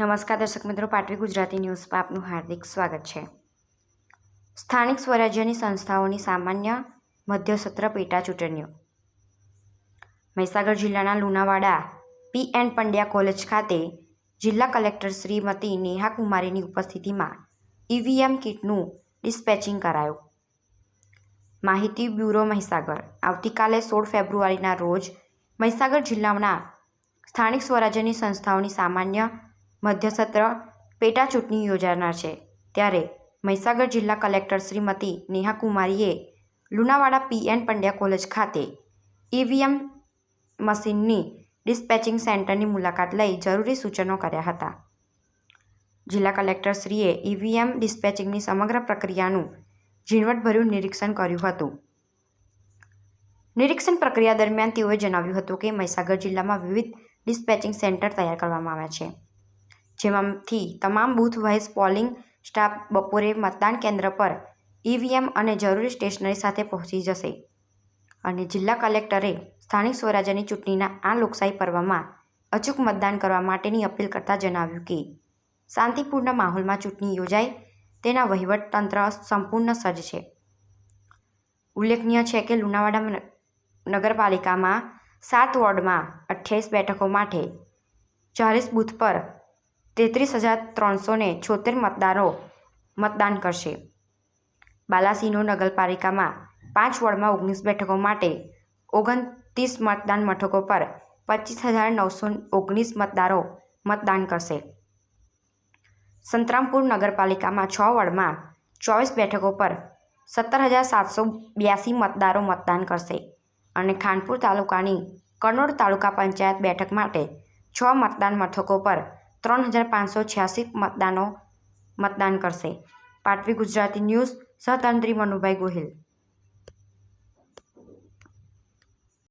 નમસ્કાર દર્શક મિત્રો પાટવી ગુજરાતી ન્યૂઝમાં આપનું હાર્દિક સ્વાગત છે. સ્થાનિક સ્વરાજ્યની સંસ્થાઓની સામાન્ય મધ્યસત્ર પેટા ચૂંટણીઓ. મહીસાગર જિલ્લાના Lunawada P N Pandya college ખાતે જિલ્લા કલેક્ટર શ્રીમતી નેહા કુમારીની ઉપસ્થિતિમાં ઈવીએમ કિટનું ડિસ્પેચિંગ કરાયું. માહિતી બ્યુરો મહીસાગર. આવતીકાલે સોળ ફેબ્રુઆરીના રોજ મહીસાગર જિલ્લાના સ્થાનિક સ્વરાજ્યની સંસ્થાઓની સામાન્ય મધ્યસત્ર પેટા ચૂંટણી યોજાનાર છે. ત્યારે મહીસાગર જિલ્લા collector Shrimati Neha કુમારીએ Lunawada P N Pandya college ખાતે ઈવીએમ મશીનની ડિસ્પેચિંગ સેન્ટરની મુલાકાત લઈ જરૂરી સૂચનો કર્યા હતા. જિલ્લા કલેક્ટરશ્રીએ ઈવીએમ ડિસ્પેચિંગની સમગ્ર પ્રક્રિયાનું ઝીણવટભર્યું નિરીક્ષણ કર્યું હતું. નિરીક્ષણ પ્રક્રિયા દરમિયાન તેઓએ જણાવ્યું હતું કે મહીસાગર જિલ્લામાં વિવિધ ડિસ્પેચિંગ સેન્ટર તૈયાર કરવામાં આવ્યા છે. જેમાંથી તમામ બૂથ વાઇઝ પોલિંગ સ્ટાફ બપોરે મતદાન કેન્દ્ર પર ઈવીએમ અને જરૂરી સ્ટેશનરી સાથે પહોંચી જશે. અને જિલ્લા કલેક્ટરે સ્થાનિક સ્વરાજ્યની ચૂંટણીના આ લોકશાહી પર્વમાં અચૂક મતદાન કરવા માટેની અપીલ કરતાં જણાવ્યું કે, શાંતિપૂર્ણ માહોલમાં ચૂંટણી યોજાય, તેના વહીવટ તંત્ર સંપૂર્ણ સજ્જ છે. ઉલ્લેખનીય છે કે લુણાવાડા નગરપાલિકામાં સાત વોર્ડમાં અઠ્યાવીસ બેઠકો માટે ચાલીસ બૂથ પર તેત્રીસ હજાર ત્રણસો છોતેર મતદારો મતદાન કરશે. બાલાસિનો નગરપાલિકામાં પાંચ વોર્ડમાં ઓગણીસ બેઠકો માટે ઓગણત્રીસ મતદાન મથકો પર પચીસ હજાર નવસો ઓગણીસ મતદારો મતદાન કરશે. સંતરામપુર નગરપાલિકામાં છ વોર્ડમાં ચોવીસ બેઠકો પર સત્તર હજાર સાતસો બ્યાસી મતદારો મતદાન કરશે અને ખાનપુર તાલુકાની કનોડ તાલુકા પંચાયત બેઠક માટે છ મતદાન મથકો પર ત્રણ હજાર પાંચસો છ્યાસી મતદાનો મતદાન કરશે. પાટવી ગુજરાતી ન્યૂઝ સહતંત્રી મનુભાઈ ગોહિલ.